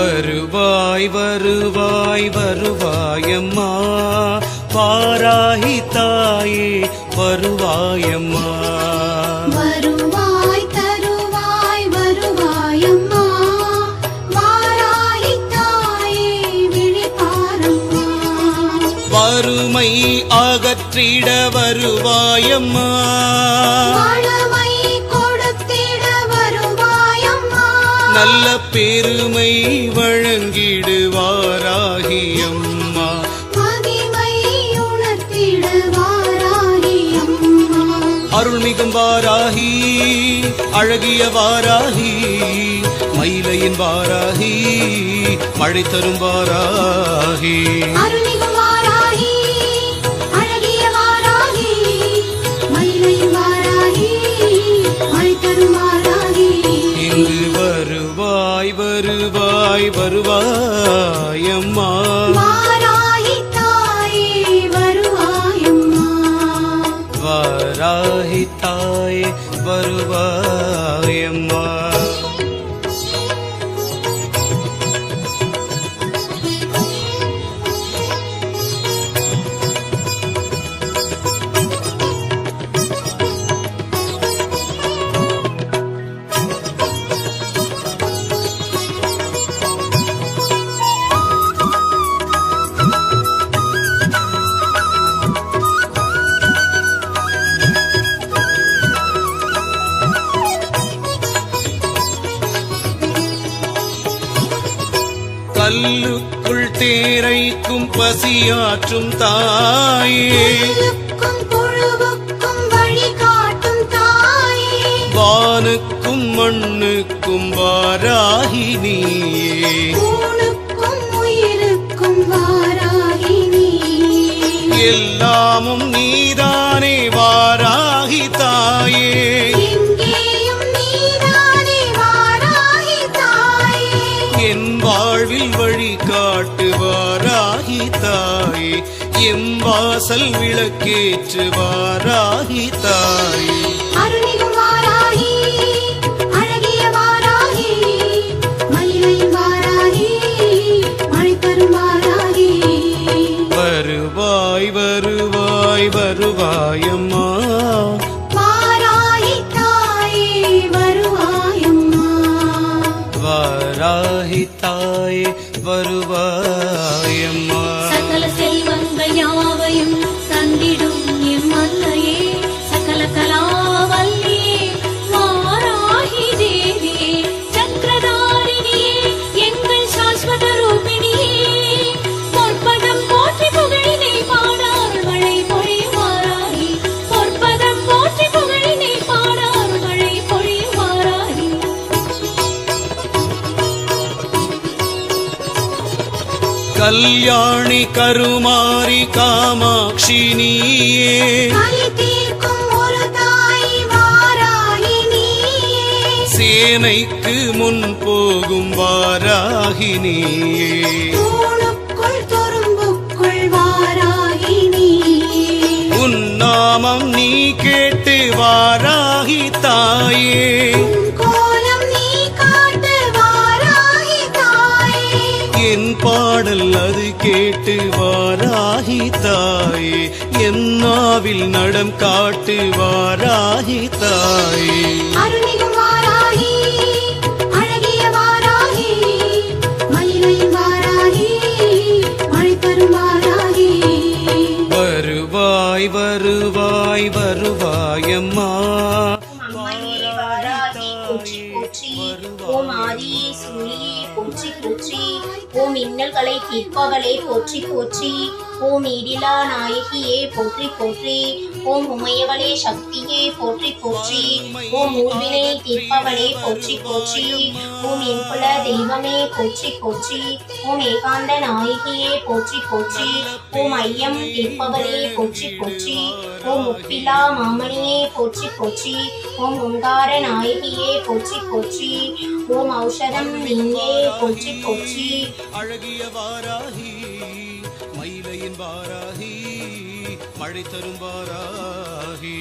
வருவாய் வருவாய் வருவாயம்மா. பாராகி தாயே வருவாயம்மா. வறுமை அகற்றிட வருவாயம்மா. நல்ல பெருமை வழங்கிடுவாராகியம்மா. அருள்மிகும் வாராகி அழகிய வாராகி மயிலையின் வாராகி மழை தரும் வாராகி. தாயே வருவாயம்மா. வாராகி தாயே வருவாயம்மா கல்லுக்குள் தேரைக்கும் பசியாற்றும் தாயே. வானுக்கும் மண்ணுக்கும் வாராகி நீயே. ஊனுக்கும் உயிருக்கும் வாராகி நீயே. எல்லாமும் நீதானே வாராகி தாயே. என் தாயே எம் வாசல் விளக்கேற்று வாராகி தாயே. வருவாய் வருவாய் வருவாயம்மா வருவாயம்மா வருவாயம்மா கல்யாணி கருமாரி காமாட்சி நீயே சேனைக்கு முன் போகும் வாராகி நீயே தூணுக்குள் துரும்புக்குள் வாராகி நீயே உன் நாமம் நீ கேட்டு வாராகி தாயே. தாயே என் நாவில் நடம் காட்டு வாராகி தாயே வருவாய் வருவாய் வருவாயம்மா. வாராகி. போற்றி போற்றி ஓம் ஆதியே சூழியே போற்றி போற்றி ஓம் இன்னல்களை தீர்ப்பவளே போற்றி போற்றி ஓம் நீடிலா நாயகியே போற்றி போற்றி ஓம் உமையவளே சக்தியே போற்றி போற்றி ஓம் ஊர்வினை தீர்ப்பவளே போற்றி போற்றி ஓம் என் தெய்வமே போற்றி போற்றி ஓம் ஏகாந்த நாயகியே போற்றி போற்றி ஓம் ஐயம் தீர்ப்பவளே போற்றி போற்றி ஓம் முப்பிலா மாமணியே போற்றி போற்றி ஓம் ஓங்கார நாயகியே போற்றி போற்றி ஓம் ஔஷதம் நீங்கே போற்றி போற்றி. அழகிய வாராகி மயிலையின் வாராகி மழை தரும் வாராகி.